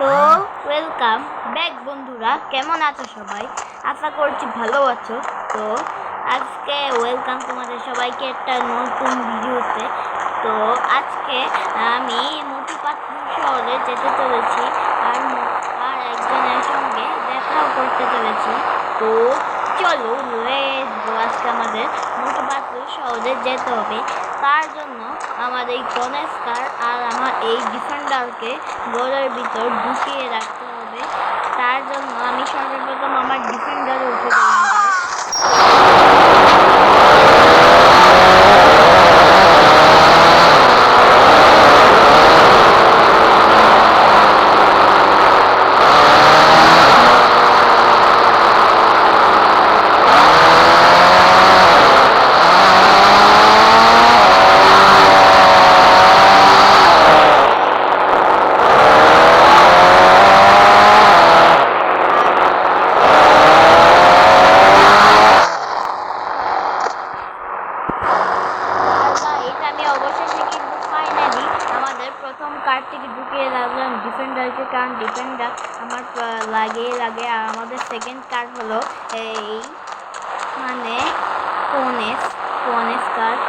তো welcome back বন্ধুরা, কেমন আছো সবাই? আশা করছি ভালো আছো। তো আজকে ওয়েলকাম তোমাদের সবাইকে একটা নতুন ভিডিওতে তো আজকে আমি মোটুপাতপুর শহরে যেতে চলেছি আর আর একজনের সঙ্গে দেখাও করতে চলেছি। তো চলো আজকে আমাদের মোটুপাতপুর শহরে যেতে হবে। তার জন্য আমাদের গণেশ কার আর এই ডিফেন্ডারকে ঘরের ভিতর ঢুকিয়ে রাখতে হবে। তার জন্য আমি সর্বপ্রথম আমার ডিফেন্ডারে উঠে দিলাম আর guys, আমি অবশেষে কিন্তু ফাইনালি আমাদের প্রথম কার্ড থেকে ঢুকিয়ে রাখলাম। ডিফেন্ডারকে কারণ ডিফেন্ডার আমার লাগে লাগে আর আমাদের সেকেন্ড কার্ড হলো এই মানে কোনেস কোনেস কার্ড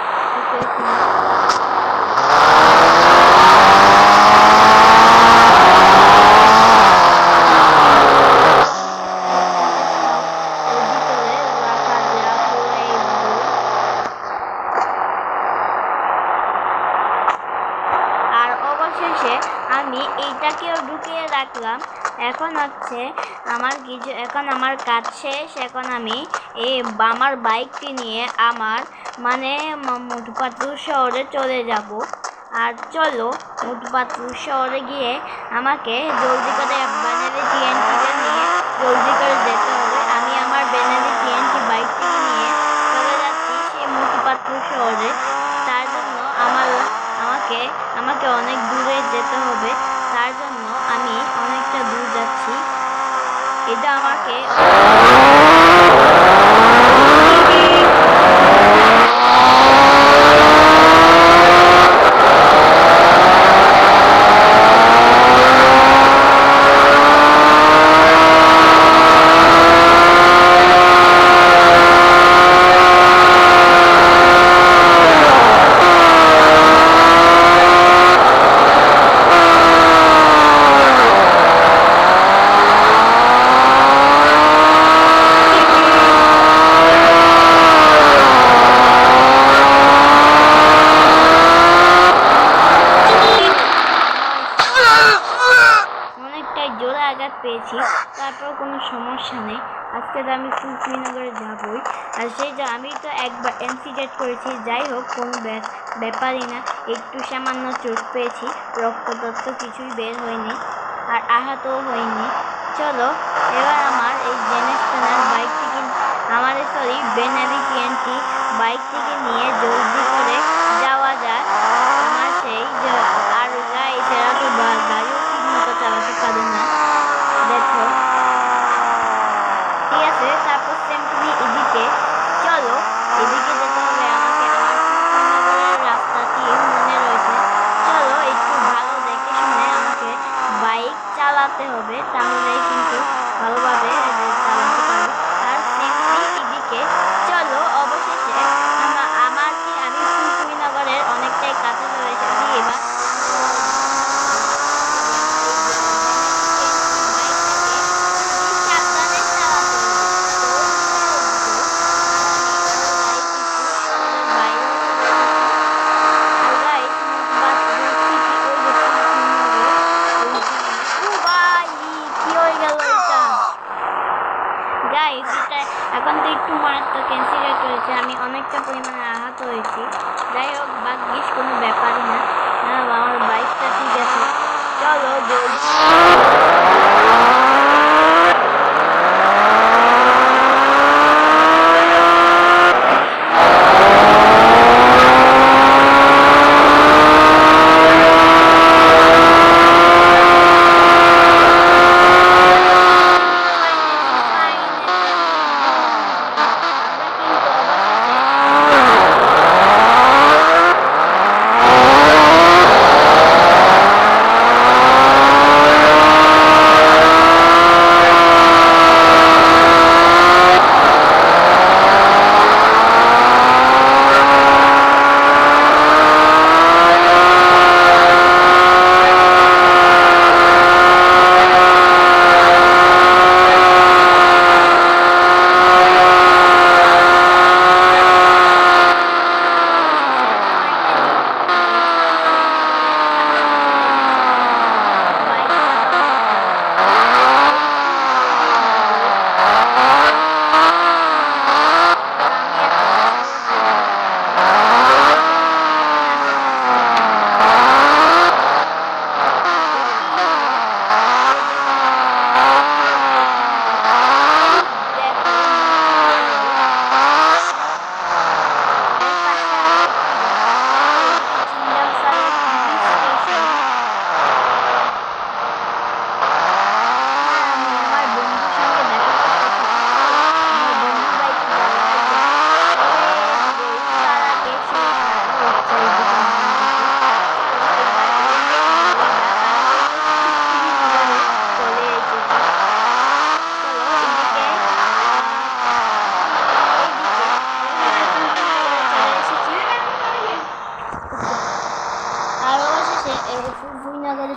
রাখা আর অবশেষে আমি এইটাকেও ঢুকিয়ে রাখলাম। এখন হচ্ছে আমার কিছু, এখন আমার কাজ শেষ। এখন আমি এই আমার বাইকটি নিয়ে আমার মানে মুটুপাতুর শহরে চলে যাব। আর চলো মুটুপাতুর শহরে গিয়ে আমাকে জলদি করে ব্যানারি টিএনটিটা নিয়ে জলদি করে যেতে হবে। আমি আমার ব্যানারি টিএনটি বাইকটিকে নিয়ে চলে যাচ্ছি সেই মুটুপাতুর শহরে। তার জন্য আমার আমাকে আমাকে অনেক দূরে যেতে হবে তার জন্য আমি অনেকটা দূর যাচ্ছি এটা আমাকে আজকে তো আমি শ্রীনগরে যাবই। আর সেই যে আমি তো একবার অ্যান্সিডেন্ট করেছি, যাই হোক, কোনো ব্যাপ- ব্যাপারই না, একটু সামান্য চোট পেয়েছি রক্ত টক্ত কিছুই বের হয়নি, আর আহতও হয়নি। চলো, এবার আমার এই জেনেস্টানার বাইকটিকে আমার সরি বেনারি টিএনটি বাইকটিকে নিয়ে জলদি করে যাওয়া যাক। আমার সেই যে আর গাইস এরা তো বা- গাড়িও ঠিক মতো চালাতে পারে না দেখো ঠিক আছে, তারপর সেম তুমি এদিকে। চলো, এদিকে যেতে হবে আমাকে আমার শ্রীনগরের রাস্তাটি মনে রয়েছে? চলো, একটু ভালো দেখে শুনে আমাকে বাইক চালাতে হবে তাহলে কিন্তু ভালোভাবে চালাতে পারব আর সিম্পলি এদিকে চলো অবশেষে আমা- আমার কি আমি শ্রীনগরের অনেকটাই কাছে চলে এসেছি এবার সাবধানে চালাতে গাইস এটা এখন তো একটু মারাত্মক ক্যান্সিলেট হয়েছে, আমি অনেকটা পরিমাণে আহত হয়েছি। যাই হোক, ভাগ্যিস কোনো ব্যাপারই না। আমার বাইকটা ঠিক আছে। চলো জলদি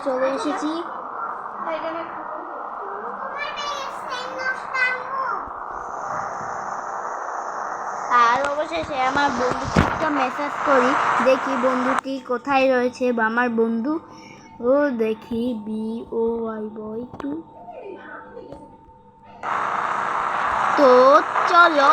চলে এসেছি। আর অবশেষে আমার বন্ধুকে একটা মেসেজ করি, দেখি বন্ধুটি কোথায় রয়েছে বা আমার বন্ধু। ও দেখি বি ও ওয়াই বয় টু তো চলো